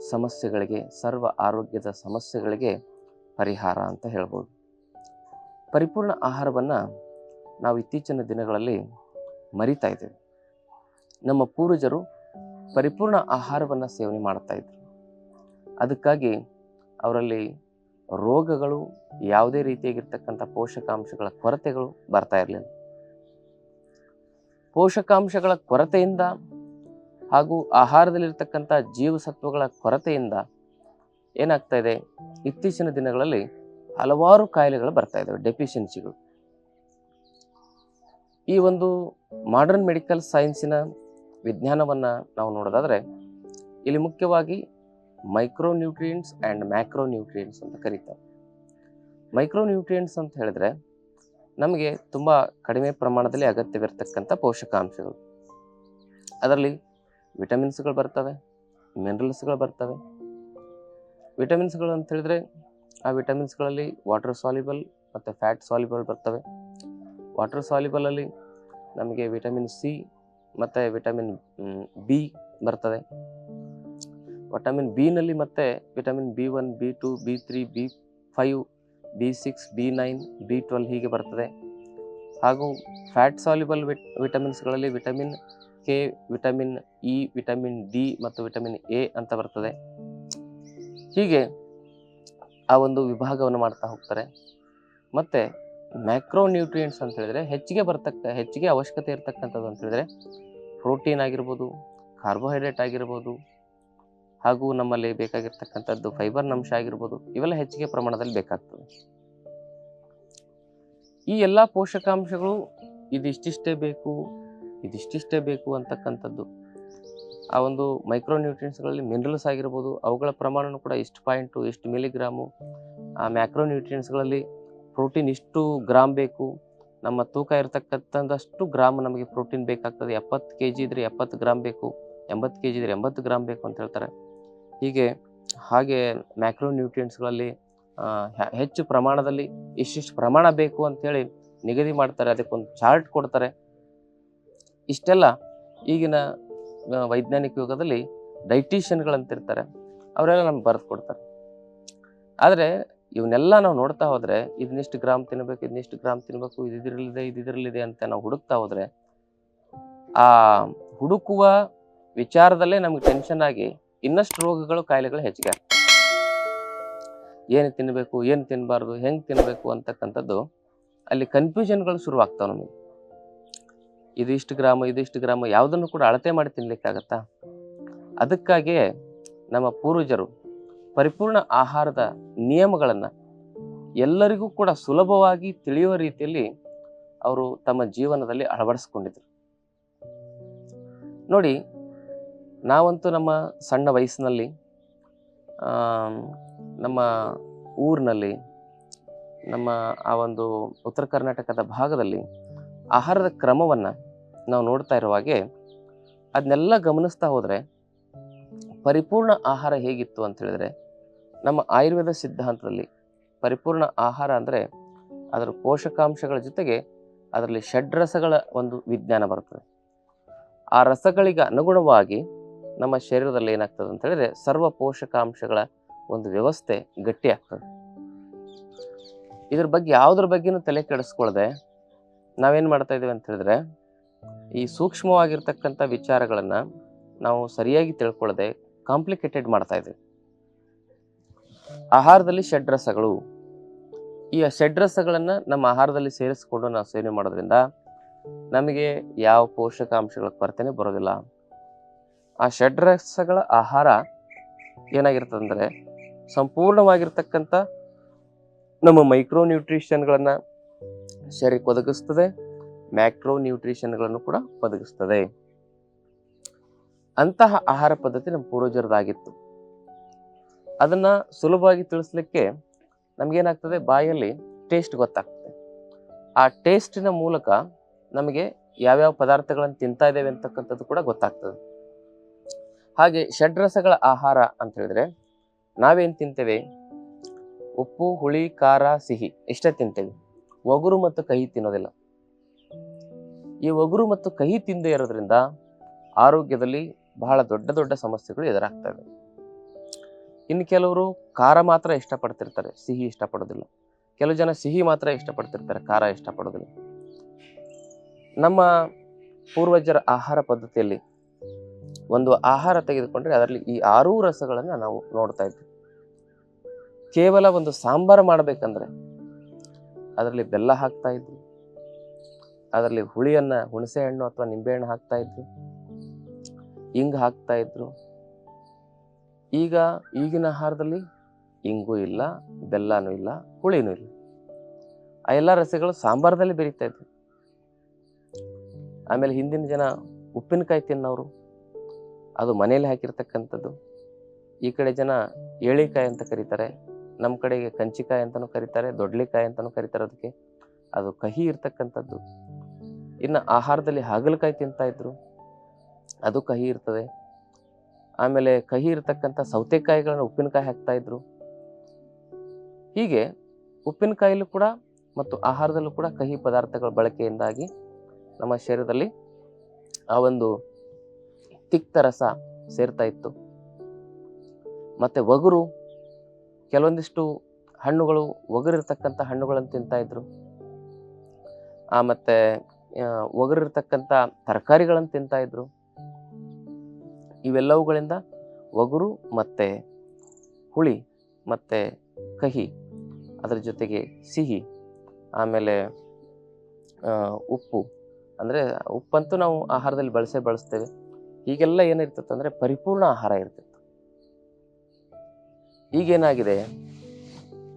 ಸಮಸ್ಯೆಗಳಿಗೆ, ಸರ್ವ ಆರೋಗ್ಯದ ಸಮಸ್ಯೆಗಳಿಗೆ ಪರಿಹಾರ ಅಂತ ಹೇಳ್ಬೋದು. ಪರಿಪೂರ್ಣ ಆಹಾರವನ್ನು ನಾವು ಇತ್ತೀಚಿನ ದಿನಗಳಲ್ಲಿ ಮರಿತಾ ಇದ್ದೇವೆ. ನಮ್ಮ ಪೂರ್ವಜರು ಪರಿಪೂರ್ಣ ಆಹಾರವನ್ನು ಸೇವನೆ ಮಾಡ್ತಾ ಇದ್ರು. ಅದಕ್ಕಾಗಿ ಅವರಲ್ಲಿ ರೋಗಗಳು ಯಾವುದೇ ರೀತಿಯಾಗಿರ್ತಕ್ಕಂಥ ಪೋಷಕಾಂಶಗಳ ಕೊರತೆಗಳು ಬರ್ತಾ ಇರಲಿಲ್ಲ. ಪೋಷಕಾಂಶಗಳ ಕೊರತೆಯಿಂದ ಹಾಗೂ ಆಹಾರದಲ್ಲಿರ್ತಕ್ಕಂಥ ಜೀವಸತ್ವಗಳ ಕೊರತೆಯಿಂದ ಏನಾಗ್ತಾ ಇದೆ? ಇತ್ತೀಚಿನ ದಿನಗಳಲ್ಲಿ ಹಲವಾರು ಕಾಯಿಲೆಗಳು ಬರ್ತಾ ಇದ್ದಾವೆ ಡೆಫಿಷಿಯನ್ಸಿಗಳು ಈ ಒಂದು ಮಾಡರ್ನ್ ಮೆಡಿಕಲ್ ಸೈನ್ಸಿನ ವಿಜ್ಞಾನವನ್ನು ನಾವು ನೋಡೋದಾದರೆ, ಇಲ್ಲಿ ಮುಖ್ಯವಾಗಿ micro nutrients and macro nutrients ಅಂತ ಕರೀತಾರೆ. ಮೈಕ್ರೋ ನ್ಯೂಟ್ರಿಯೆಂಟ್ಸ್ ಅಂತ ಹೇಳಿದ್ರೆ ನಮಗೆ ತುಂಬ ಕಡಿಮೆ ಪ್ರಮಾಣದಲ್ಲಿ ಅಗತ್ಯವಿರತಕ್ಕಂಥ ಪೋಷಕಾಂಶಗಳು. ಅದರಲ್ಲಿ ವಿಟಮಿನ್ಸ್ಗಳು ಬರ್ತವೆ, ಮಿನರಲ್ಸ್ಗಳು ಬರ್ತವೆ. ವಿಟಮಿನ್ಸ್ಗಳು ಅಂತ ಹೇಳಿದ್ರೆ ಆ ವಿಟಮಿನ್ಸ್ಗಳಲ್ಲಿ ವಾಟರ್ ಸಾಲಿಬಲ್ ಮತ್ತು ಫ್ಯಾಟ್ ಸಾಲಿಬಲ್ ಬರ್ತವೆ. ವಾಟರ್ ಸಾಲಿಬಲಲ್ಲಿ ನಮಗೆ ವಿಟಮಿನ್ ಸಿ ಮತ್ತು ವಿಟಮಿನ್ ಬಿ ಬರ್ತದೆ. ವಿಟಮಿನ್ ಬಿನಲ್ಲಿ ಮತ್ತೆ vitamin B one, B two, B three B five, B six, B nine, B twelve ಹೀಗೆ ಬರ್ತದೆ. ಹಾಗೂ ಫ್ಯಾಟ್ ಸಾಲಿಬಲ್ ವಿಟ್, ವಿಟಮಿನ್ಸ್ಗಳಲ್ಲಿ vitamin K vitamin E vitamin D ಮತ್ತು ವಿಟಮಿನ್ ಎ ಅಂತ ಬರ್ತದೆ. ಹೀಗೆ ಆ ಒಂದು ವಿಭಾಗವನ್ನು ಮಾಡ್ತಾ ಹೋಗ್ತಾರೆ. ಮತ್ತು ಮ್ಯಾಕ್ರೋ ನ್ಯೂಟ್ರಿಯೆಂಟ್ಸ್ ಅಂತ ಹೇಳಿದ್ರೆ ಹೆಚ್ಚಿಗೆ ಬರ್ತಕ್ಕ, ಹೆಚ್ಚಿಗೆ ಅವಶ್ಯಕತೆ ಇರತಕ್ಕಂಥದ್ದು ಅಂತ ಹೇಳಿದ್ರೆ ಪ್ರೋಟೀನ್ ಆಗಿರ್ಬೋದು ಕಾರ್ಬೋಹೈಡ್ರೇಟ್ ಆಗಿರ್ಬೋದು, ಹಾಗೂ ನಮ್ಮಲ್ಲಿ ಬೇಕಾಗಿರ್ತಕ್ಕಂಥದ್ದು ಫೈಬರ್ ಅಂಶ ಆಗಿರ್ಬೋದು, ಇವೆಲ್ಲ ಹೆಚ್ಚಿಗೆ ಪ್ರಮಾಣದಲ್ಲಿ ಬೇಕಾಗ್ತದೆ. ಈ ಎಲ್ಲ ಪೋಷಕಾಂಶಗಳು ಇದಿಷ್ಟಿಷ್ಟೇ ಬೇಕು. ಇದಿಷ್ಟಿಷ್ಟೇ ಬೇಕು ಅಂತಕ್ಕಂಥದ್ದು. ಆ ಒಂದು ಮೈಕ್ರೋ ನ್ಯೂಟ್ರಿಯೆಂಟ್ಸ್ಗಳಲ್ಲಿ ಮಿನರಲ್ಸ್ ಆಗಿರ್ಬೋದು, ಅವುಗಳ ಪ್ರಮಾಣವೂ ಕೂಡ ಇಷ್ಟು ಪಾಯಿಂಟು ಇಷ್ಟು ಮಿಲಿಗ್ರಾಮು ಆ ಮ್ಯಾಕ್ರೋ ನ್ಯೂಟ್ರಿಯೆಂಟ್ಸ್ಗಳಲ್ಲಿ ಪ್ರೋಟೀನ್ ಇಷ್ಟು ಗ್ರಾಮ್ ಬೇಕು. ನಮ್ಮ ತೂಕ ಇರತಕ್ಕಂಥದ್ದಷ್ಟು ಗ್ರಾಮ್ ನಮಗೆ ಪ್ರೋಟೀನ್ ಬೇಕಾಗ್ತದೆ. ಎಪ್ಪತ್ತು ಕೆ ಜಿ ಇದ್ರೆ ಎಪ್ಪತ್ತು ಗ್ರಾಮ್ ಬೇಕು, ಎಂಬತ್ತು ಕೆ ಜಿ ಇದ್ರೆ ಎಂಬತ್ತು ಗ್ರಾಮ್ ಬೇಕು ಅಂತ ಹೇಳ್ತಾರೆ. ಹೀಗೆ, ಹಾಗೆ ಮ್ಯಾಕ್ರೋ ನ್ಯೂಟ್ರಿಯೆಂಟ್ಸ್ಗಳಲ್ಲಿ ಹೆಚ್ಚು ಪ್ರಮಾಣದಲ್ಲಿ ಇಷ್ಟಿಷ್ಟು ಪ್ರಮಾಣ ಬೇಕು ಅಂತೇಳಿ ನಿಗದಿ ಮಾಡ್ತಾರೆ. ಅದಕ್ಕೊಂದು ಚಾರ್ಟ್ ಕೊಡ್ತಾರೆ. ಇಷ್ಟೆಲ್ಲ ಈಗಿನ ವೈಜ್ಞಾನಿಕ ಯುಗದಲ್ಲಿ ಡೈಟಿಷಿಯನ್ಗಳಂತಿರ್ತಾರೆ. ಅವರೆಲ್ಲ ನಮ್ಗೆ ಬರೆದು ಕೊಡ್ತಾರೆ. ಆದರೆ ಇವನ್ನೆಲ್ಲ ನಾವು ನೋಡ್ತಾ ಹೋದರೆ ಇದನ್ನಿಷ್ಟು ಗ್ರಾಮ್ ತಿನ್ನಬೇಕು ಇದನ್ನಿಷ್ಟು ಗ್ರಾಮ್ ತಿನ್ನಬೇಕು ಇದು ಇದಿರಲಿದೆ ಇದು ಇದರಲ್ಲಿದೆ ಅಂತ ನಾವು ಹುಡುಕ್ತಾ ಹೋದರೆ ಆ ಹುಡುಕುವ ವಿಚಾರದಲ್ಲೇ ನಮಗೆ ಟೆನ್ಷನ್ ಆಗಿ ಇನ್ನಷ್ಟು ರೋಗಗಳು, ಕಾಯಿಲೆಗಳು ಹೆಚ್ಚಿಗೆ ಏನು ತಿನ್ನಬೇಕು ಏನು ತಿನ್ನಬಾರ್ದು ಹೆಂಗೆ ತಿನ್ನಬೇಕು ಅಂತಕ್ಕಂಥದ್ದು ಅಲ್ಲಿ ಕನ್ಫ್ಯೂಷನ್ಗಳು ಶುರುವಾಗ್ತಾವೆ ನಮಗೆ. ಇದು ಇಷ್ಟು ಗ್ರಾಮ, ಇದಿಷ್ಟು ಗ್ರಾಮ ಯಾವುದನ್ನು ಕೂಡ ಅಳತೆ ಮಾಡಿ ತಿನ್ನಲಿಕ್ಕಾಗತ್ತಾ ಅದಕ್ಕಾಗಿಯೇ ನಮ್ಮ ಪೂರ್ವಜರು ಪರಿಪೂರ್ಣ ಆಹಾರದ ನಿಯಮಗಳನ್ನು ಎಲ್ಲರಿಗೂ ಕೂಡ ಸುಲಭವಾಗಿ ತಿಳಿಯುವ ರೀತಿಯಲ್ಲಿ ಅವರು ತಮ್ಮ ಜೀವನದಲ್ಲಿ ಅಳವಡಿಸ್ಕೊಂಡಿದ್ರು. ನೋಡಿ, ನಾವಂತೂ ನಮ್ಮ ಸಣ್ಣ ವಯಸ್ಸಿನಲ್ಲಿ ನಮ್ಮ ಊರಿನಲ್ಲಿ, ನಮ್ಮ ಆ ಒಂದು ಉತ್ತರ ಕರ್ನಾಟಕದ ಭಾಗದಲ್ಲಿ ಆಹಾರದ ಕ್ರಮವನ್ನು ನಾವು ನೋಡ್ತಾ ಇರುವಾಗೆ ಅದನ್ನೆಲ್ಲ ಗಮನಿಸ್ತಾ ಹೋದರೆ ಪರಿಪೂರ್ಣ ಆಹಾರ ಹೇಗಿತ್ತು ಅಂತ ಹೇಳಿದ್ರೆ ನಮ್ಮ ಆಯುರ್ವೇದ ಸಿದ್ಧಾಂತದಲ್ಲಿ ಪರಿಪೂರ್ಣ ಆಹಾರ ಅಂದರೆ ಅದರ ಪೋಷಕಾಂಶಗಳ ಜೊತೆಗೆ ಅದರಲ್ಲಿ ಷಡ್ರಸಗಳ ಒಂದು ವಿಜ್ಞಾನ ಬರ್ತದೆ. ಆ ರಸಗಳಿಗೆ ಅನುಗುಣವಾಗಿ ನಮ್ಮ ಶರೀರದಲ್ಲಿ ಏನಾಗ್ತದೆ ಅಂತ ಹೇಳಿದ್ರೆ ಸರ್ವ ಪೋಷಕಾಂಶಗಳ ಒಂದು ವ್ಯವಸ್ಥೆ ಗಟ್ಟಿ ಆಗ್ತದೆ. ಇದ್ರ ಬಗ್ಗೆ ಯಾವುದ್ರ ಬಗ್ಗೆನೂ ತಲೆ ಕೆಡಿಸ್ಕೊಳ್ಳದೆ ನಾವೇನು ಮಾಡ್ತಾ ಇದ್ದೀವಿ ಅಂತ ಹೇಳಿದ್ರೆ ಈ ಸೂಕ್ಷ್ಮವಾಗಿರ್ತಕ್ಕಂಥ ವಿಚಾರಗಳನ್ನು ನಾವು ಸರಿಯಾಗಿ ತಿಳ್ಕೊಳ್ಳದೆ ಕಾಂಪ್ಲಿಕೇಟೆಡ್ ಮಾಡ್ತಾ ಇದ್ದೀವಿ ಆಹಾರದಲ್ಲಿ ಷಡ್ರಸಗಳು. ಈ ಷಡ್ರಸಗಳನ್ನು ನಮ್ಮ ಆಹಾರದಲ್ಲಿ ಸೇರಿಸಿಕೊಂಡು ನಾವು ಸೇವನೆ ಮಾಡೋದ್ರಿಂದ ನಮಗೆ ಯಾವ ಪೋಷಕಾಂಶಗಳ ಕೊರತೆನೇ ಬರೋದಿಲ್ಲ. ಆ ಷಡ್ರಸಗಳ ಆಹಾರ ಏನಾಗಿರ್ತದಂದ್ರೆ ಸಂಪೂರ್ಣವಾಗಿರ್ತಕ್ಕಂಥ ನಮ್ಮ ಮೈಕ್ರೋ ನ್ಯೂಟ್ರಿಷನ್ಗಳನ್ನು ಶರೀರಕ್ಕೆ ಒದಗಿಸ್ತದೆ. ಮ್ಯಾಕ್ರೋ ನ್ಯೂಟ್ರಿಷನ್ಗಳನ್ನು ಕೂಡ ಒದಗಿಸ್ತದೆ. ಅಂತಹ ಆಹಾರ ಪದ್ಧತಿ ನಮ್ಮ ಪೂರ್ವಜರದಾಗಿತ್ತು. ಅದನ್ನ ಸುಲಭವಾಗಿ ತಿಳಿಸ್ಲಿಕ್ಕೆ ನಮಗೇನಾಗ್ತದೆ? ಬಾಯಲ್ಲಿ ಟೇಸ್ಟ್ ಗೊತ್ತಾಗ್ತದೆ. ಆ ಟೇಸ್ಟಿನ ಮೂಲಕ ನಮಗೆ ಯಾವ್ಯಾವ ಪದಾರ್ಥಗಳನ್ನು ತಿಂತಾ ಇದ್ದೇವೆ ಅಂತಕ್ಕಂಥದ್ದು ಕೂಡ ಗೊತ್ತಾಗ್ತದೆ. ಹಾಗೆ ಷಡ್ರಸಗಳ ಆಹಾರ ಅಂತ ಹೇಳಿದ್ರೆ, ನಾವೇನು ತಿಂತೇವೆ? ಉಪ್ಪು, ಹುಳಿ, ಖಾರ, ಸಿಹಿ ಇಷ್ಟೇ ತಿಂತೇವೆ. ಒಗುರು ಮತ್ತು ಕಹಿ ತಿನ್ನೋದಿಲ್ಲ. ಈ ಒಗುರು ಮತ್ತು ಕಹಿ ತಿಂದೇ ಇರೋದ್ರಿಂದ ಆರೋಗ್ಯದಲ್ಲಿ ಬಹಳ ದೊಡ್ಡ ದೊಡ್ಡ ಸಮಸ್ಯೆಗಳು ಎದುರಾಗ್ತವೆ. ಇನ್ನು ಕೆಲವರು ಖಾರ ಮಾತ್ರ ಇಷ್ಟಪಡ್ತಿರ್ತಾರೆ, ಸಿಹಿ ಇಷ್ಟಪಡೋದಿಲ್ಲ. ಕೆಲವು ಜನ ಸಿಹಿ ಮಾತ್ರ ಇಷ್ಟಪಡ್ತಿರ್ತಾರೆ, ಖಾರ ಇಷ್ಟಪಡೋದಿಲ್ಲ. ನಮ್ಮ ಪೂರ್ವಜರ ಆಹಾರ ಪದ್ಧತಿಯಲ್ಲಿ ಒಂದು ಆಹಾರ ತೆಗೆದುಕೊಂಡ್ರೆ ಅದರಲ್ಲಿ ಈ ಆರೂ ರಸಗಳನ್ನು ನಾವು ನೋಡ್ತಾ ಇದ್ವಿ. ಕೇವಲ ಒಂದು ಸಾಂಬಾರು ಮಾಡಬೇಕಂದ್ರೆ ಅದರಲ್ಲಿ ಬೆಲ್ಲ ಹಾಕ್ತಾ ಇದ್ರು ಅದರಲ್ಲಿ ಹುಳಿಯನ್ನ ಹುಣಸೆ ಹಣ್ಣು ಅಥವಾ ನಿಂಬೆ ಹಣ್ಣು ಹಾಕ್ತಾ ಇದ್ರು, ಇಂಗ್ ಹಾಕ್ತಾ ಇದ್ರು. ಈಗ ಈಗಿನ ಆಹಾರದಲ್ಲಿ ಇಂಗು ಇಲ್ಲ, ಬೆಲ್ಲನೂ ಇಲ್ಲ, ಹುಳಿನೂ ಇಲ್ಲ. ಆ ಎಲ್ಲ ರಸಗಳು ಸಾಂಬಾರದಲ್ಲಿ ಬೆರೀತಾ ಇದ್ವು. ಆಮೇಲೆ ಹಿಂದಿನ ಜನ ಉಪ್ಪಿನಕಾಯಿ ತಿನ್ನವರು ಅದು ಮನೇಲಿ ಹಾಕಿರ್ತಕ್ಕಂಥದ್ದು. ಈ ಕಡೆ ಜನ ಏಳಿಕಾಯಿ ಅಂತ ಕರೀತಾರೆ ನಮ್ಮ ಕಡೆಗೆ ಕಂಚಿಕಾಯಿ ಅಂತಲೂ ಕರೀತಾರೆ, ದೊಡ್ಲಿಕಾಯಿ ಅಂತಲೂ ಕರೀತಾರೆ. ಅದಕ್ಕೆ ಅದು ಕಹಿ ಇರ್ತಕ್ಕಂಥದ್ದು. ಇನ್ನು ಆಹಾರದಲ್ಲಿ ಹಾಗಲಕಾಯಿ ತಿಂತಾ ಇದ್ರು. ಅದು ಕಹಿ ಇರ್ತದೆ. ಆಮೇಲೆ ಕಹಿ ಇರತಕ್ಕಂಥ ಸೌತೆಕಾಯಿಗಳನ್ನ ಉಪ್ಪಿನಕಾಯಿ ಹಾಕ್ತಾ ಇದ್ರು. ಹೀಗೆ ಉಪ್ಪಿನಕಾಯಿಲೂ ಕೂಡ ಮತ್ತು ಆಹಾರದಲ್ಲೂ ಕೂಡ ಕಹಿ ಪದಾರ್ಥಗಳ ಬಳಕೆಯಿಂದಾಗಿ ನಮ್ಮ ಶರೀರದಲ್ಲಿ ಆ ಒಂದು ತಿಕ್ತ ರಸ ಸೇರ್ತಾ ಇತ್ತು. ಮತ್ತೆ ಒಗುರು, ಕೆಲವೊಂದಿಷ್ಟು ಹಣ್ಣುಗಳು, ಒಗರಿರ್ತಕ್ಕಂಥ ಹಣ್ಣುಗಳನ್ನು ತಿಂತಾ ಇದ್ರು. ಆ ಮತ್ತೆ ಒಗರಿರ್ತಕ್ಕಂಥ ತರಕಾರಿಗಳನ್ನು ತಿಂತಾ ಇದ್ರು. ಇವೆಲ್ಲವುಗಳಿಂದ ಒಗರು ಮತ್ತೆ ಹುಳಿ ಮತ್ತೆ ಕಹಿ, ಅದರ ಜೊತೆಗೆ ಸಿಹಿ, ಆಮೇಲೆ ಉಪ್ಪು. ಅಂದರೆ ಉಪ್ಪಂತೂ ನಾವು ಆಹಾರದಲ್ಲಿ ಬಳಸೇ ಬಳಸ್ತೇವೆ. ಈಗೆಲ್ಲ ಏನಿರ್ತದೆ ಅಂದರೆ ಪರಿಪೂರ್ಣ ಆಹಾರ ಇರ್ತಿತ್ತು ಈಗೇನಾಗಿದೆ?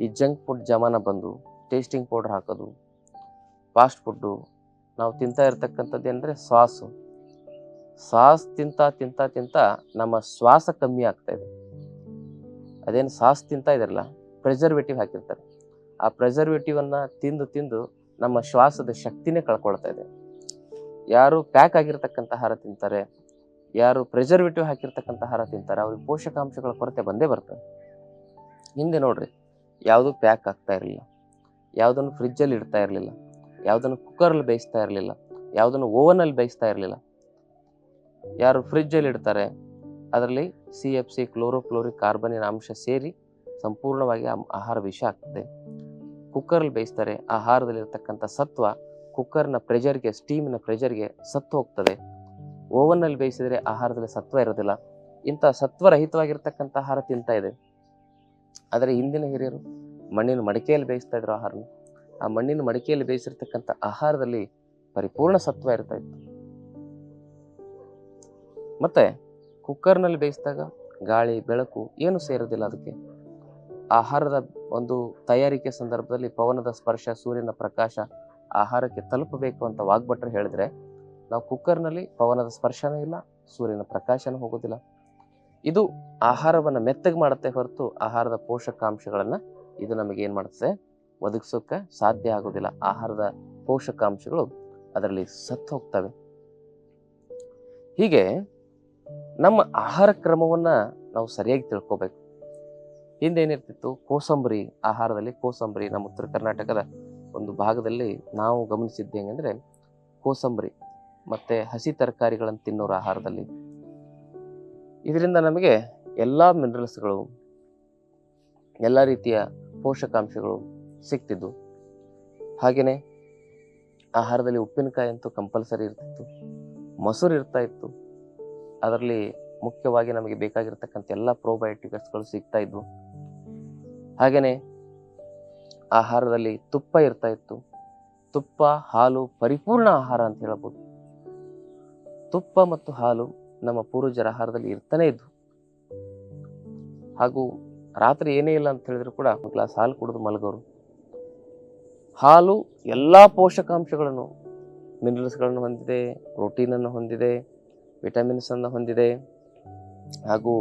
ಈ ಜಂಕ್ ಫುಡ್ ಜಮಾನ ಬಂದು, ಟೇಸ್ಟಿಂಗ್ ಪೌಡರ್ ಹಾಕೋದು, ಫಾಸ್ಟ್ ಫುಡ್ಡು ನಾವು ತಿಂತಾ ಇರ್ತಕ್ಕಂಥದ್ದು ಏನಂದ್ರೆ ಶ್ವಾಸು. ಸಾಸ್ ತಿಂತ ತಿಂತ ತಿಂತ ನಮ್ಮ ಶ್ವಾಸ ಕಮ್ಮಿ ಆಗ್ತಾ ಇದೆ. ಅದೇನು ಸಾಸ್ ತಿಂತಾ ಇದಾರಲ್ಲ ಪ್ರೆಸರ್ವೇಟಿವ್ ಹಾಕಿರ್ತಾರೆ. ಆ ಪ್ರೆಸರ್ವೇಟಿವ್ ಅನ್ನ ತಿಂದು ತಿಂದು ನಮ್ಮ ಶ್ವಾಸದ ಶಕ್ತಿನೇ ಕಳ್ಕೊಳ್ತಾ ಇದೆ. ಯಾರು ಪ್ಯಾಕ್ ಆಗಿರ್ತಕ್ಕಂಥ ಆಹಾರ ತಿಂತಾರೆ, ಯಾರು ಪ್ರೆಸರ್ವೇಟಿವ್ ಹಾಕಿರ್ತಕ್ಕಂಥ ಆಹಾರ ತಿಂತಾರೆ, ಅವ್ರಿಗೆ ಪೋಷಕಾಂಶಗಳ ಕೊರತೆ ಬಂದೇ ಬರ್ತದೆ. ಹಿಂದೆ ನೋಡ್ರಿ, ಯಾವುದು ಪ್ಯಾಕ್ ಆಗ್ತಾ ಇರಲಿಲ್ಲ, ಯಾವುದನ್ನು ಫ್ರಿಜ್ಜಲ್ಲಿ ಇಡ್ತಾ ಇರಲಿಲ್ಲ ಯಾವುದನ್ನು ಕುಕ್ಕರಲ್ಲಿ ಬೇಯಿಸ್ತಾ ಇರಲಿಲ್ಲ, ಯಾವುದನ್ನು ಓವನಲ್ಲಿ ಬೇಯಿಸ್ತಾ ಇರಲಿಲ್ಲ. ಯಾರು ಫ್ರಿಜ್ಜಲ್ಲಿ ಇಡ್ತಾರೆ, ಅದರಲ್ಲಿ ಸಿ ಎಫ್ ಸಿ ಕ್ಲೋರೋಫ್ಲೋರಿಕ್ ಕಾರ್ಬನಿನ ಅಂಶ ಸೇರಿ ಸಂಪೂರ್ಣವಾಗಿ ಆಹಾರ ವಿಷ ಆಗ್ತದೆ. ಕುಕ್ಕರಲ್ಲಿ ಬೇಯಿಸ್ತಾರೆ, ಆಹಾರದಲ್ಲಿರ್ತಕ್ಕಂಥ ಸತ್ವ ಕುಕ್ಕರ್ನ ಪ್ರೆಷರ್ಗೆ ಸ್ಟೀಮಿನ ಪ್ರೆಷರ್ಗೆ ಸತ್ತು ಹೋಗ್ತದೆ. ಓವನ್ನಲ್ಲಿ ಬೇಯಿಸಿದರೆ ಆಹಾರದಲ್ಲಿ ಸತ್ವ ಇರೋದಿಲ್ಲ. ಇಂಥ ಸತ್ವರಹಿತವಾಗಿರ್ತಕ್ಕಂಥ ಆಹಾರ ತಿಂತಾ ಇದೆ. ಆದರೆ ಹಿಂದಿನ ಹಿರಿಯರು ಮಣ್ಣಿನ ಮಡಿಕೆಯಲ್ಲಿ ಬೇಯಿಸ್ತಾ ಇದ್ರು ಆಹಾರನ ಆ ಮಣ್ಣಿನ ಮಡಿಕೆಯಲ್ಲಿ ಬೇಯಿಸಿರ್ತಕ್ಕಂಥ ಆಹಾರದಲ್ಲಿ ಪರಿಪೂರ್ಣ ಸತ್ವ ಇರ್ತಾ ಇತ್ತು. ಮತ್ತೆ ಕುಕ್ಕರ್ನಲ್ಲಿ ಬೇಯಿಸಿದಾಗ ಗಾಳಿ, ಬೆಳಕು ಏನು ಸೇರೋದಿಲ್ಲ ಅದಕ್ಕೆ. ಆಹಾರದ ಒಂದು ತಯಾರಿಕೆ ಸಂದರ್ಭದಲ್ಲಿ ಪವನದ ಸ್ಪರ್ಶ, ಸೂರ್ಯನ ಪ್ರಕಾಶ ಆಹಾರಕ್ಕೆ ತಲುಪಬೇಕು ಅಂತ ವಾಗ್ಭಟ್ರು ಹೇಳಿದ್ರೆ ನಾವು ಕುಕ್ಕರ್ನಲ್ಲಿ ಪವನದ ಸ್ಪರ್ಶನೂ ಇಲ್ಲ, ಸೂರ್ಯನ ಪ್ರಕಾಶನೂ ಹೋಗೋದಿಲ್ಲ. ಇದು ಆಹಾರವನ್ನು ಮೆತ್ತಗೆ ಮಾಡುತ್ತೆ ಹೊರತು ಆಹಾರದ ಪೋಷಕಾಂಶಗಳನ್ನು ಇದು ನಮಗೆ ಏನು ಮಾಡುತ್ತೆ ಒದಗಿಸೋಕೆ ಸಾಧ್ಯ ಆಗೋದಿಲ್ಲ. ಆಹಾರದ ಪೋಷಕಾಂಶಗಳು ಅದರಲ್ಲಿ ಸತ್ತು ಹೋಗ್ತವೆ ಹೀಗೆ ನಮ್ಮ ಆಹಾರ ಕ್ರಮವನ್ನು ನಾವು ಸರಿಯಾಗಿ ತಿಳ್ಕೋಬೇಕು. ಹಿಂದೇನಿರ್ತಿತ್ತು ಕೋಸಂಬರಿ, ಆಹಾರದಲ್ಲಿ ಕೋಸಂಬರಿ. ನಮ್ಮ ಉತ್ತರ ಕರ್ನಾಟಕದ ಒಂದು ಭಾಗದಲ್ಲಿ ನಾವು ಗಮನಿಸಿದ್ದು ಹೆಂಗಂದರೆ ಕೋಸಂಬರಿ ಮತ್ತು ಹಸಿ ತರಕಾರಿಗಳನ್ನು ತಿನ್ನೋರ ಆಹಾರದಲ್ಲಿ. ಇದರಿಂದ ನಮಗೆ ಎಲ್ಲ ಮಿನರಲ್ಸ್ಗಳು ಎಲ್ಲ ರೀತಿಯ ಪೋಷಕಾಂಶಗಳು ಸಿಗ್ತಿದ್ವು ಹಾಗೆಯೇ ಆಹಾರದಲ್ಲಿ ಉಪ್ಪಿನಕಾಯಿ ಅಂತೂ ಕಂಪಲ್ಸರಿ ಇರ್ತಿತ್ತು. ಮೊಸರು ಇರ್ತಾ ಇತ್ತು. ಅದರಲ್ಲಿ ಮುಖ್ಯವಾಗಿ ನಮಗೆ ಬೇಕಾಗಿರ್ತಕ್ಕಂಥ ಎಲ್ಲ ಪ್ರೋಬಯೋಟಿಕ್ಸ್ಗಳು ಸಿಗ್ತಾ ಇದ್ವು. ಹಾಗೆಯೇ ಆಹಾರದಲ್ಲಿ ತುಪ್ಪ ಇರ್ತಾ ಇತ್ತು. ತುಪ್ಪ, ಹಾಲು, ಪರಿಪೂರ್ಣ ಆಹಾರ ಅಂತ ಹೇಳ್ಬೋದು. ತುಪ್ಪ ಮತ್ತು ಹಾಲು ನಮ್ಮ ಪೂರ್ವಜರ ಆಹಾರದಲ್ಲಿ ಇರ್ತಾನೆ ಇದ್ವು. ಹಾಗೂ ರಾತ್ರಿ ಏನೇ ಇಲ್ಲ ಅಂತ ಹೇಳಿದ್ರು ಕೂಡ ಗ್ಲಾಸ್ ಹಾಲು ಕುಡಿದು ಮಲಗೋರು. ಹಾಲು ಎಲ್ಲ ಪೋಷಕಾಂಶಗಳನ್ನು ಮಿನರಲ್ಸ್ಗಳನ್ನು ಹೊಂದಿದೆ ಪ್ರೋಟೀನನ್ನು ಹೊಂದಿದೆ ವಿಟಮಿನ್ಸನ್ನು ಹೊಂದಿದೆ, ಹಾಗೂ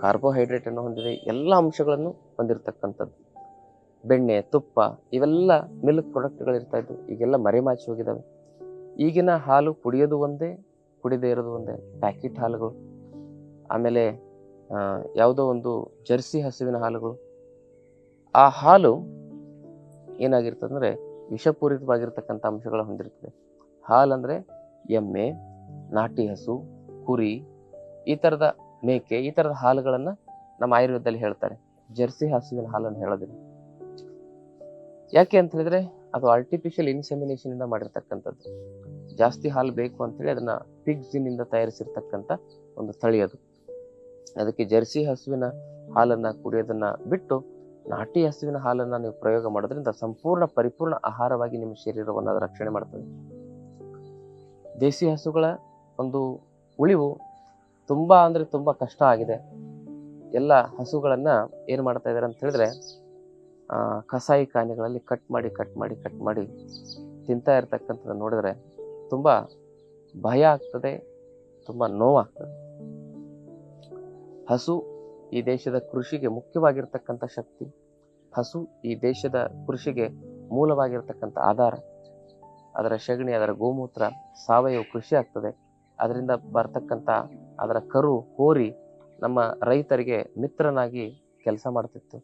ಕಾರ್ಬೋಹೈಡ್ರೇಟನ್ನು ಹೊಂದಿದೆ, ಎಲ್ಲ ಅಂಶಗಳನ್ನು ಹೊಂದಿರತಕ್ಕಂಥದ್ದು. ಬೆಣ್ಣೆ, ತುಪ್ಪ ಇವೆಲ್ಲ ಮಿಲ್ಕ್ ಪ್ರಾಡಕ್ಟ್ಗಳು ಇರ್ತಾ ಇದ್ವು, ಈಗೆಲ್ಲ ಮರೆಮಾಚಿ ಹೋಗಿದ್ದಾವೆ ಈಗಿನ ಹಾಲು ಕುಡಿಯೋದು ಒಂದೇ, ಕುಡಿದೇ ಇರೋದು ಒಂದೇ ಪ್ಯಾಕೆಟ್ ಹಾಲುಗಳು. ಆಮೇಲೆ ಯಾವುದೋ ಒಂದು ಜರ್ಸಿ ಹಸುವಿನ ಹಾಲುಗಳು. ಆ ಹಾಲು ಏನಾಗಿರ್ತದಂದ್ರೆ ವಿಷಪೂರಿತವಾಗಿರ್ತಕ್ಕಂಥ ಅಂಶಗಳು ಹೊಂದಿರ್ತದೆ. ಹಾಲಂದರೆ ಎಮ್ಮೆ, ನಾಟಿ ಹಸು, ಕುರಿ, ಈ ಥರದ ಮೇಕೆ, ಈ ಥರದ ಹಾಲುಗಳನ್ನು ನಮ್ಮ ಆಯುರ್ವೇದದಲ್ಲಿ ಹೇಳ್ತಾರೆ. ಜರ್ಸಿ ಹಸುವಿನ ಹಾಲನ್ನು ಹೇಳೋದಿಲ್ಲ. ಯಾಕೆ ಅಂತ ಹೇಳಿದ್ರೆ ಅದು ಆರ್ಟಿಫಿಷಿಯಲ್ ಇನ್ಸೆಮಿನೇಷನ್ ಇಂದ ಮಾಡಿರ್ತಕ್ಕಂಥದ್ದು. ಜಾಸ್ತಿ ಹಾಲು ಬೇಕು ಅಂತೇಳಿ ಅದನ್ನ ಪಿಗ್ ಇಂದ ತಯಾರಿಸಿರ್ತಕ್ಕಂಥ ಒಂದು ತಳಿ ಅದು. ಅದಕ್ಕೆ ಜರ್ಸಿ ಹಸುವಿನ ಹಾಲನ್ನ ಕುಡಿಯೋದನ್ನ ಬಿಟ್ಟು ನಾಟಿ ಹಸುವಿನ ಹಾಲನ್ನು ನೀವು ಪ್ರಯೋಗ ಮಾಡೋದ್ರಿಂದ ಸಂಪೂರ್ಣ ಪರಿಪೂರ್ಣ ಆಹಾರವಾಗಿ ನಿಮ್ಮ ಶರೀರವನ್ನು ಅದು ರಕ್ಷಣೆ ಮಾಡ್ತದೆ. ದೇಸಿ ಹಸುಗಳ ಒಂದು ಉಳಿವು ತುಂಬ ಅಂದ್ರೆ ತುಂಬ ಕಷ್ಟ ಆಗಿದೆ. ಎಲ್ಲ ಹಸುಗಳನ್ನು ಏನು ಮಾಡ್ತಾ ಇದಾರೆ ಅಂತ ಹೇಳಿದ್ರೆ ಕಸಾಯಿ ಖಾನೆಗಳಲ್ಲಿ ಕಟ್ ಮಾಡಿ ಕಟ್ ಮಾಡಿ ಕಟ್ ಮಾಡಿ ತಿಂತಾ ಇರ್ತಕ್ಕಂಥದ್ದು ನೋಡಿದ್ರೆ ತುಂಬ ಭಯ ಆಗ್ತದೆ, ತುಂಬ ನೋವಾಗ್ತದೆ. ಹಸು ಈ ದೇಶದ ಕೃಷಿಗೆ ಮುಖ್ಯವಾಗಿರ್ತಕ್ಕಂಥ ಶಕ್ತಿ. ಹಸು ಈ ದೇಶದ ಕೃಷಿಗೆ ಮೂಲವಾಗಿರ್ತಕ್ಕಂಥ ಆಧಾರ. ಅದರ ಸಗಣಿ, ಅದರ ಗೋಮೂತ್ರ ಸಾವಯವ ಕೃಷಿ ಆಗ್ತದೆ. ಅದರಿಂದ ಬರ್ತಕ್ಕಂಥ ಅದರ ಕರು, ಹೋರಿ ನಮ್ಮ ರೈತರಿಗೆ ಮಿತ್ರನಾಗಿ ಕೆಲಸ ಮಾಡ್ತಿತ್ತು.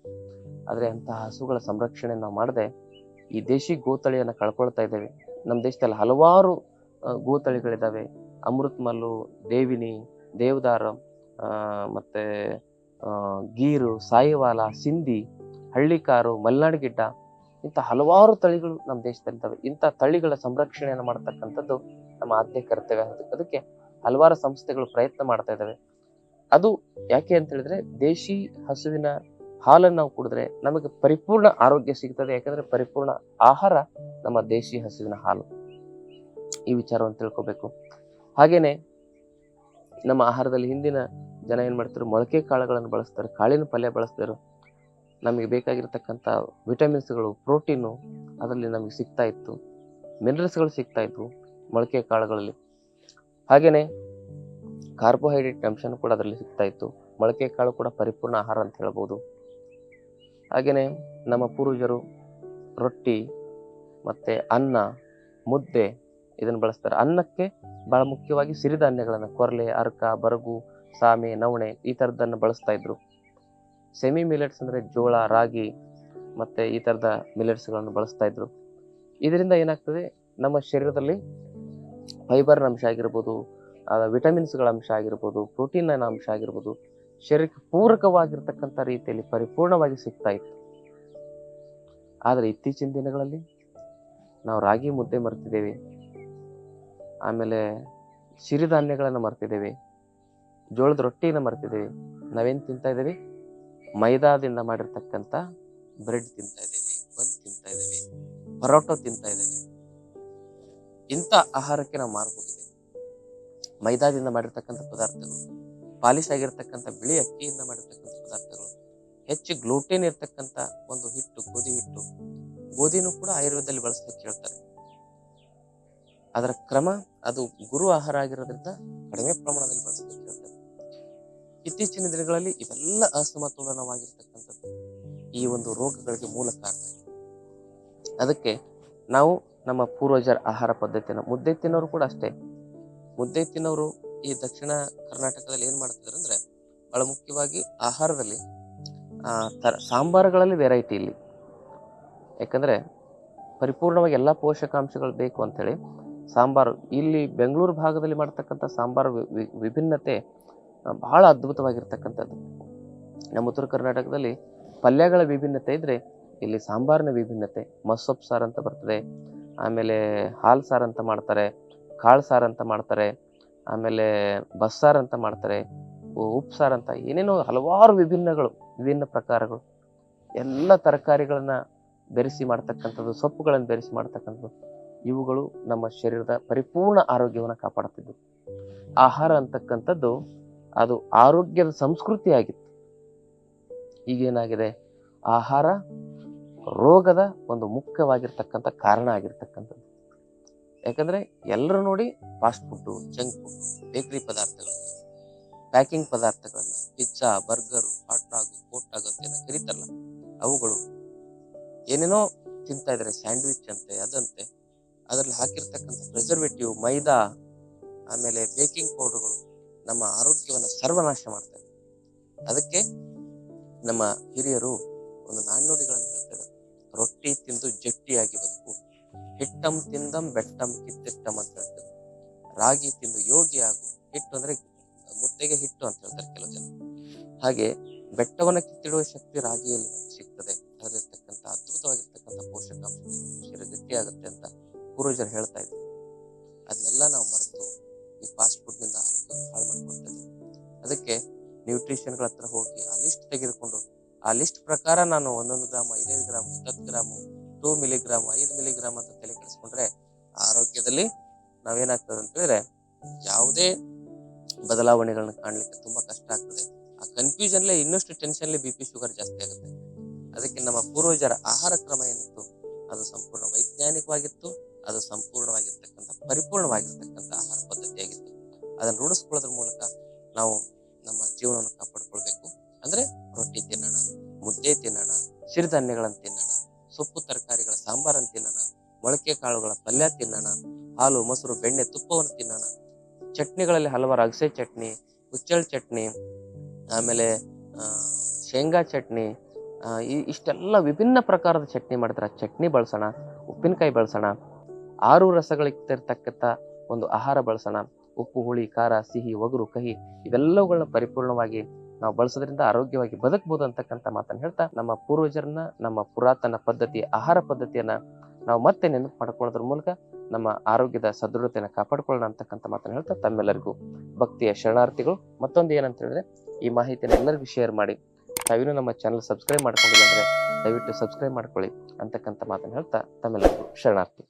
ಆದರೆ ಅಂತಹ ಹಸುಗಳ ಸಂರಕ್ಷಣೆ ನಾವು ಮಾಡದೆ ಈ ದೇಶಿ ಗೋತಳಿಯನ್ನು ಕಳ್ಕೊಳ್ತಾ ಇದ್ದೇವೆ. ನಮ್ಮ ದೇಶದಲ್ಲಿ ಹಲವಾರು ಗೋತಳಿಗಳಿದ್ದಾವೆ. ಅಮೃತ್ ಮಲ್ಲು ದೇವಿನಿ, ದೇವದಾರ ಮತ್ತೆ ಗೀರು, ಸಾಯಿವಾಲ, ಸಿಂಧಿ, ಹಳ್ಳಿಕಾರು ಮಲ್ನಾಡ್ ಗಿಡ್ಡ ಇಂಥ ಹಲವಾರು ತಳಿಗಳು ನಮ್ಮ ದೇಶದಲ್ಲಿದ್ದಾವೆ. ಇಂಥ ತಳಿಗಳ ಸಂರಕ್ಷಣೆಯನ್ನು ಮಾಡ್ತಕ್ಕಂಥದ್ದು ನಮ್ಮ ಆದ್ಯ ಕರ್ತವ್ಯ. ಅದಕ್ಕೆ ಹಲವಾರು ಸಂಸ್ಥೆಗಳು ಪ್ರಯತ್ನ ಮಾಡ್ತಾ ಇದ್ದಾವೆ. ಅದು ಯಾಕೆ ಅಂತ ಹೇಳಿದ್ರೆ ದೇಶಿ ಹಸುವಿನ ಹಾಲನ್ನು ನಾವು ಕುಡಿದ್ರೆ ನಮಗೆ ಪರಿಪೂರ್ಣ ಆರೋಗ್ಯ ಸಿಗ್ತದೆ. ಯಾಕಂದ್ರೆ ಪರಿಪೂರ್ಣ ಆಹಾರ ನಮ್ಮ ದೇಶಿ ಹಸುವಿನ ಹಾಲು. ಈ ವಿಚಾರವನ್ನು ತಿಳ್ಕೊಬೇಕು. ಹಾಗೇನೆ ನಮ್ಮ ಆಹಾರದಲ್ಲಿ ಹಿಂದಿನ ಜನ ಏನು ಮಾಡ್ತಾರೆ ಮೊಳಕೆ ಕಾಳುಗಳನ್ನು ಬಳಸ್ತಾರೆ, ಕಾಳಿನ ಪಲ್ಯ ಬಳಸ್ತಾರೆ ನಮಗೆ ಬೇಕಾಗಿರ್ತಕ್ಕಂಥ ವಿಟಮಿನ್ಸ್ಗಳು, ಪ್ರೋಟೀನು ಅದರಲ್ಲಿ ನಮಗೆ ಸಿಗ್ತಾ ಇತ್ತು. ಮಿನರಲ್ಸ್ಗಳು ಸಿಗ್ತಾ ಇದ್ವು ಮೊಳಕೆ ಕಾಳುಗಳಲ್ಲಿ. ಹಾಗೆಯೇ ಕಾರ್ಬೋಹೈಡ್ರೇಟ್ ಅಂಶನೂ ಕೂಡ ಅದರಲ್ಲಿ ಸಿಗ್ತಾ ಇತ್ತು. ಮೊಳಕೆ ಕಾಳು ಕೂಡ ಪರಿಪೂರ್ಣ ಆಹಾರ ಅಂತ ಹೇಳ್ಬೋದು. ಹಾಗೆಯೇ ನಮ್ಮ ಪೂರ್ವಜರು ರೊಟ್ಟಿ ಮತ್ತು ಅನ್ನ, ಮುದ್ದೆ ಇದನ್ನು ಬಳಸ್ತಾರೆ. ಅನ್ನಕ್ಕೆ ಭಾಳ ಮುಖ್ಯವಾಗಿ ಸಿರಿಧಾನ್ಯಗಳನ್ನು, ಕೊರಲೆ, ಅರ್ಕ, ಬರಗು ಸಾಮೆ, ನವಣೆ ಈ ಥರದ್ದನ್ನು ಬಳಸ್ತಾ ಇದ್ರು. ಸೆಮಿ ಮಿಲೆಟ್ಸ್ ಅಂದ್ರೆ ಜೋಳ, ರಾಗಿ ಮತ್ತೆ ಈ ಥರದ ಮಿಲೆಟ್ಸ್ಗಳನ್ನು ಬಳಸ್ತಾ ಇದ್ರು. ಇದರಿಂದ ಏನಾಗ್ತದೆ? ನಮ್ಮ ಶರೀರದಲ್ಲಿ ಫೈಬರ್ನ ಅಂಶ ಆಗಿರ್ಬೋದು ವಿಟಮಿನ್ಸ್ಗಳ ಅಂಶ ಆಗಿರ್ಬೋದು ಪ್ರೋಟೀನ್ ಅಂಶ ಆಗಿರ್ಬೋದು, ಶರೀರಕ್ಕೆ ಪೂರಕವಾಗಿರ್ತಕ್ಕಂಥ ರೀತಿಯಲ್ಲಿ ಪರಿಪೂರ್ಣವಾಗಿ ಸಿಗ್ತಾ ಇತ್ತು. ಆದರೆ ಇತ್ತೀಚಿನ ದಿನಗಳಲ್ಲಿ ನಾವು ರಾಗಿ ಮುದ್ದೆ ಮರ್ತಿದ್ದೇವೆ. ಆಮೇಲೆ ಸಿರಿಧಾನ್ಯಗಳನ್ನು ಮರ್ತಿದ್ದೇವೆ. ಜೋಳದ ರೊಟ್ಟಿನ ಮರ್ತಿದ್ದೇವೆ. ನಾವೇನು ತಿಂತಾ ಇದ್ದೇವೆ? ಮೈದಾದಿಂದ ಮಾಡಿರ್ತಕ್ಕಂಥ ಬ್ರೆಡ್ ತಿಂತಾ ಇದ್ದೇವೆ. ಬನ್ ತಿಂತಾ ಇದ್ದೇವೆ. ಪರೋಟ ತಿಂತಾ ಇದ್ದೇವೆ. ಇಂಥ ಆಹಾರಕ್ಕೆ ನಾವು ಮಾರು ಮೈದಾದಿಂದ ಮಾಡಿರ್ತಕ್ಕಂಥ ಪದಾರ್ಥಗಳು ಪಾಲಿಶ್ ಆಗಿರ್ತಕ್ಕಂಥ ಬಿಳಿ ಅಕ್ಕಿಯಿಂದ ಮಾಡಿರ್ತಕ್ಕಂಥ ಪದಾರ್ಥಗಳು, ಹೆಚ್ಚು ಗ್ಲೂಟೆನ್ ಇರ್ತಕ್ಕಂಥ ಒಂದು ಹಿಟ್ಟು, ಗೋಧಿ ಹಿಟ್ಟು, ಗೋಧಿನೂ ಕೂಡ ಆಯುರ್ವೇದದಲ್ಲಿ ಬಳಸಲಿಕ್ಕೆ ಹೇಳ್ತಾರೆ ಅದರ ಕ್ರಮ ಅದು ಗುರು ಆಹಾರ ಆಗಿರೋದ್ರಿಂದ ಕಡಿಮೆ ಪ್ರಮಾಣದಲ್ಲಿ ಬಳಸಲಿಕ್ಕೆ ಹೇಳ್ತಾರೆ ಇತ್ತೀಚಿನ ದಿನಗಳಲ್ಲಿ ಇವೆಲ್ಲ ಅಸಮತೋಲನವಾಗಿರ್ತಕ್ಕಂಥದ್ದು ಈ ಒಂದು ರೋಗಗಳಿಗೆ ಮೂಲ ಕಾರಣ. ಅದಕ್ಕೆ ನಾವು ನಮ್ಮ ಪೂರ್ವಜರ ಆಹಾರ ಪದ್ಧತಿಯನ್ನು, ಮುದ್ದೆ ತಿನ್ನೋರು ಕೂಡ ಅಷ್ಟೇ ಮುದ್ದೆ ತಿನ್ನೋರು ಈ ದಕ್ಷಿಣ ಕರ್ನಾಟಕದಲ್ಲಿ ಏನು ಮಾಡ್ತಿದ್ರು ಅಂದ್ರೆ, ಬಹಳ ಮುಖ್ಯವಾಗಿ ಆಹಾರದಲ್ಲಿ ತರ ಸಾಂಬಾರುಗಳಲ್ಲಿ ವೆರೈಟಿ ಇಲ್ಲಿ ಯಾಕಂದ್ರೆ ಪರಿಪೂರ್ಣವಾಗಿ ಎಲ್ಲಾ ಪೋಷಕಾಂಶಗಳು ಬೇಕು ಅಂತೇಳಿ ಸಾಂಬಾರು, ಇಲ್ಲಿ ಬೆಂಗಳೂರು ಭಾಗದಲ್ಲಿ ಮಾಡ್ತಕ್ಕಂಥ ಸಾಂಬಾರು ವಿಭಿನ್ನತೆ ಬಹಳ ಅದ್ಭುತವಾಗಿರ್ತಕ್ಕಂಥದ್ದು. ನಮ್ಮ ಉತ್ತರ ಕರ್ನಾಟಕದಲ್ಲಿ ಪಲ್ಯಗಳ ವಿಭಿನ್ನತೆ ಇದ್ರೆ ಇಲ್ಲಿ ಸಾಂಬಾರಿನ ವಿಭಿನ್ನತೆ ಮಸೊಪ್ಪು ಸಾರು ಅಂತ ಬರ್ತದೆ, ಆಮೇಲೆ ಹಾಲು ಸಾರು ಅಂತ ಮಾಡ್ತಾರೆ, ಕಾಳು ಸಾರು ಅಂತ ಮಾಡ್ತಾರೆ, ಆಮೇಲೆ ಬಸ್ಸಾರು ಅಂತ ಮಾಡ್ತಾರೆ ಉಪ್ಪು ಸಾರು ಅಂತ, ಏನೇನೋ ಹಲವಾರು ವಿಭಿನ್ನಗಳು, ವಿಭಿನ್ನ ಪ್ರಕಾರಗಳು. ಎಲ್ಲ ತರಕಾರಿಗಳನ್ನ ಬೆರೆಸಿ ಮಾಡ್ತಕ್ಕಂಥದ್ದು, ಸೊಪ್ಪುಗಳನ್ನು ಬೆರೆಸಿ ಮಾಡ್ತಕ್ಕಂಥದ್ದು, ಇವುಗಳು ನಮ್ಮ ಶರೀರದ ಪರಿಪೂರ್ಣ ಆರೋಗ್ಯವನ್ನು ಕಾಪಾಡ್ತಿದ್ವು. ಆಹಾರ ಅಂತಕ್ಕಂಥದ್ದು ಅದು ಆರೋಗ್ಯದ ಸಂಸ್ಕೃತಿ ಆಗಿತ್ತು ಈಗೇನಾಗಿದೆ? ಆಹಾರ ರೋಗದ ಒಂದು ಮುಖ್ಯವಾಗಿರ್ತಕ್ಕಂಥ ಕಾರಣ ಆಗಿರ್ತಕ್ಕಂಥದ್ದು. ಯಾಕಂದ್ರೆ ಎಲ್ಲರೂ ನೋಡಿ fast food junk food bakery ಪದಾರ್ಥಗಳು ಪ್ಯಾಕಿಂಗ್ ಪದಾರ್ಥಗಳನ್ನ ಪಿಜ್ಜಾ ಬರ್ಗರು ಹಾಟ್ ಡಾಗ್ ಕೋಟ್ ಡಾಗ್ ಅಂತ ಏನೋ ಕರೀತಾರಲ್ಲ, ಅವುಗಳು ಏನೇನೋ ತಿಂತಾ ಇದ್ದಾರೆ ಸ್ಯಾಂಡ್ವಿಚ್ ಅಂತೆ, ಅದಂತೆ, ಅದರಲ್ಲಿ ಹಾಕಿರ್ತಕ್ಕಂಥ ಪ್ರಿಸರ್ವೇಟಿವ್ ಮೈದಾ, ಆಮೇಲೆ ಬೇಕಿಂಗ್ ಪೌಡರ್ಗಳು ನಮ್ಮ ಆರೋಗ್ಯವನ್ನು ಸರ್ವನಾಶ ಮಾಡ್ತವೆ ಅದಕ್ಕೆ ನಮ್ಮ ಹಿರಿಯರು ಒಂದು ನಾಣ್ಣುಡಿಗಳನ್ನು ಹೇಳ್ತಾರೆ. ರೊಟ್ಟಿ ತಿಂದು ಜಟ್ಟಿಯಾಗಿ ಬದುಕು. ಹಿಟ್ಟಂ ತಿಂದಂ ಬೆಟ್ಟಂ ಕಿತ್ತಿಟ್ಟಂ ಅಂತ ಹೇಳ್ತಾರೆ. ರಾಗಿ ತಿಂದು ಯೋಗಿ ಆಗು. ಹಿಟ್ಟು ಅಂದ್ರೆ ಮುದ್ದೆಗೆ ಹಿಟ್ಟು ಅಂತ ಹೇಳ್ತಾರೆ ಕೆಲವು ಜನ. ಹಾಗೆ ಬೆಟ್ಟವನ್ನ ಕಿತ್ತಿಡುವ ಶಕ್ತಿ ರಾಗಿಯಲ್ಲಿ ನಮ್ಗೆ ಸಿಗ್ತದೆ. ಅದರಲ್ಲಿರ್ತಕ್ಕಂಥ ಅದ್ಭುತವಾಗಿರ್ತಕ್ಕಂಥ ಪೋಷಕಾಂಶಗಳು ಶರೀರ ಗಟ್ಟಿಯಾಗುತ್ತೆ ಅಂತ ಪೂರ್ವಜರು ಹೇಳ್ತಾ ಇದ್ರು. ಅದನ್ನೆಲ್ಲ ನಾವು ಮರೆತು ಈ ಫಾಸ್ಟ್ ಫುಡ್ನಿಂದ ಆರೋಗ್ಯ ಹಾಳು ಅದಕ್ಕೆ ನ್ಯೂಟ್ರಿಷನ್ಗಳ ಹತ್ರ ಹೋಗಿ ಆ ಲಿಸ್ಟ್ ತೆಗೆದುಕೊಂಡು, ಆ ಲಿಸ್ಟ್ ಪ್ರಕಾರ ನಾನು ಒಂದೊಂದು ಗ್ರಾಮ್, ಐದೈದು ಗ್ರಾಮ್, ಹತ್ತತ್ತು ಗ್ರಾಮ್ ಟೂ ಮಿಲಿಗ್ರಾಮ್ ಐದು ಮಿಲಿಗ್ರಾಮ್ ಅಂತ ತಲೆ ಕೆಡಿಸ್ಕೊಂಡ್ರೆ ಆರೋಗ್ಯದಲ್ಲಿ ನಾವೇನಾಗ್ತದೆ ಅಂತ ಹೇಳಿದ್ರೆ ಯಾವುದೇ ಬದಲಾವಣೆಗಳನ್ನ ಕಾಣಲಿಕ್ಕೆ ತುಂಬಾ ಕಷ್ಟ ಆಗ್ತದೆ. ಆ ಕನ್ಫ್ಯೂಷನ್ಲೇ ಇನ್ನಷ್ಟು ಟೆನ್ಷನ್ಲಿ ಬಿ ಪಿ ಶುಗರ್ ಜಾಸ್ತಿ ಆಗುತ್ತೆ. ಅದಕ್ಕೆ ನಮ್ಮ ಪೂರ್ವಜರ ಆಹಾರ ಕ್ರಮ ಏನಿತ್ತು, ಅದು ಸಂಪೂರ್ಣ ವೈಜ್ಞಾನಿಕವಾಗಿತ್ತು, ಅದು ಸಂಪೂರ್ಣವಾಗಿರ್ತಕ್ಕಂಥ ಪರಿಪೂರ್ಣವಾಗಿರ್ತಕ್ಕಂಥ ಆಹಾರ ಪದ್ಧತಿಯಾಗಿತ್ತು. ಅದನ್ನು ರೂಢಿಸ್ಕೊಳ್ಳೋದ್ರ ಮೂಲಕ ನಾವು ನಮ್ಮ ಜೀವನವನ್ನು ಕಾಪಾಡ್ಕೊಳ್ಬೇಕು. ಅಂದ್ರೆ ರೊಟ್ಟಿ ತಿನ್ನೋಣ, ಮುದ್ದೆ ತಿನ್ನೋಣ, ಸಿರಿಧಾನ್ಯಗಳನ್ನು ತಿನ್ನೋಣ, ಸೊಪ್ಪು ತರಕಾರಿಗಳ ಸಾಂಬಾರನ್ನು ತಿನ್ನೋಣ, ಮೊಳಕೆ ಕಾಳುಗಳ ಪಲ್ಯ ತಿನ್ನೋಣ, ಹಾಲು, ಮೊಸರು, ಬೆಣ್ಣೆ, ತುಪ್ಪವನ್ನು ತಿನ್ನೋಣ. ಚಟ್ನಿಗಳಲ್ಲಿ ಹಲವಾರು ಅಗಸೆ ಚಟ್ನಿ ಹುಚ್ಚಳ ಚಟ್ನಿ, ಆಮೇಲೆ ಶೇಂಗಾ ಚಟ್ನಿ ಇಷ್ಟೆಲ್ಲ ವಿಭಿನ್ನ ಪ್ರಕಾರದ ಚಟ್ನಿ ಮಾಡ್ತಾರೆ ಚಟ್ನಿ ಬಳಸೋಣ, ಉಪ್ಪಿನಕಾಯಿ ಬಳಸೋಣ, ಆರು ರಸಗಳಿಗೆ ರಸಗಳಿರ್ತಕ್ಕಂಥ ಒಂದು ಆಹಾರ ಬಳಸೋಣ. ಉಪ್ಪು, ಹುಳಿ, ಖಾರ, ಸಿಹಿ, ಒಗರು, ಕಹಿ ಇವೆಲ್ಲವುಗಳನ್ನ ಪರಿಪೂರ್ಣವಾಗಿ ನಾವು ಬಳಸೋದ್ರಿಂದ ಆರೋಗ್ಯವಾಗಿ ಬದುಕಬಹುದು ಅಂತಕ್ಕಂಥ ಮಾತನ್ನು ಹೇಳ್ತಾ ನಮ್ಮ ಪೂರ್ವಜರನ್ನ, ನಮ್ಮ ಪುರಾತನ ಪದ್ಧತಿ, ಆಹಾರ ಪದ್ಧತಿಯನ್ನ ನಾವು ಮತ್ತೆ ನೆನಪು ಮಾಡ್ಕೊಳ್ಳೋದ್ರ ಮೂಲಕ ನಮ್ಮ ಆರೋಗ್ಯದ ಸದೃಢತೆಯನ್ನು ಕಾಪಾಡ್ಕೊಳ್ಳೋಣ ಅಂತಕ್ಕಂಥ ಮಾತನ್ನು ಹೇಳ್ತಾ ತಮ್ಮೆಲ್ಲರಿಗೂ ಭಕ್ತಿಯ ಶರಣಾರ್ಥಿಗಳು. ಮತ್ತೊಂದು ಏನಂತ ಹೇಳಿದ್ರೆ, ಈ ಮಾಹಿತಿಯನ್ನು ಎಲ್ಲರಿಗೂ ಶೇರ್ ಮಾಡಿ. ತಾವಿನೂ ನಮ್ಮ ಚಾನಲ್ ಸಬ್ಸ್ಕ್ರೈಬ್ ಮಾಡ್ಕೊಂಡಿಲ್ಲ ಅಂದ್ರೆ ದಯವಿಟ್ಟು ಸಬ್ಸ್ಕ್ರೈಬ್ ಮಾಡ್ಕೊಳ್ಳಿ ಅಂತಕ್ಕಂಥ ಮಾತನ್ನು ಹೇಳ್ತಾ ತಮ್ಮೆಲ್ಲರಿಗೂ ಶರಣಾರ್ಥಿ.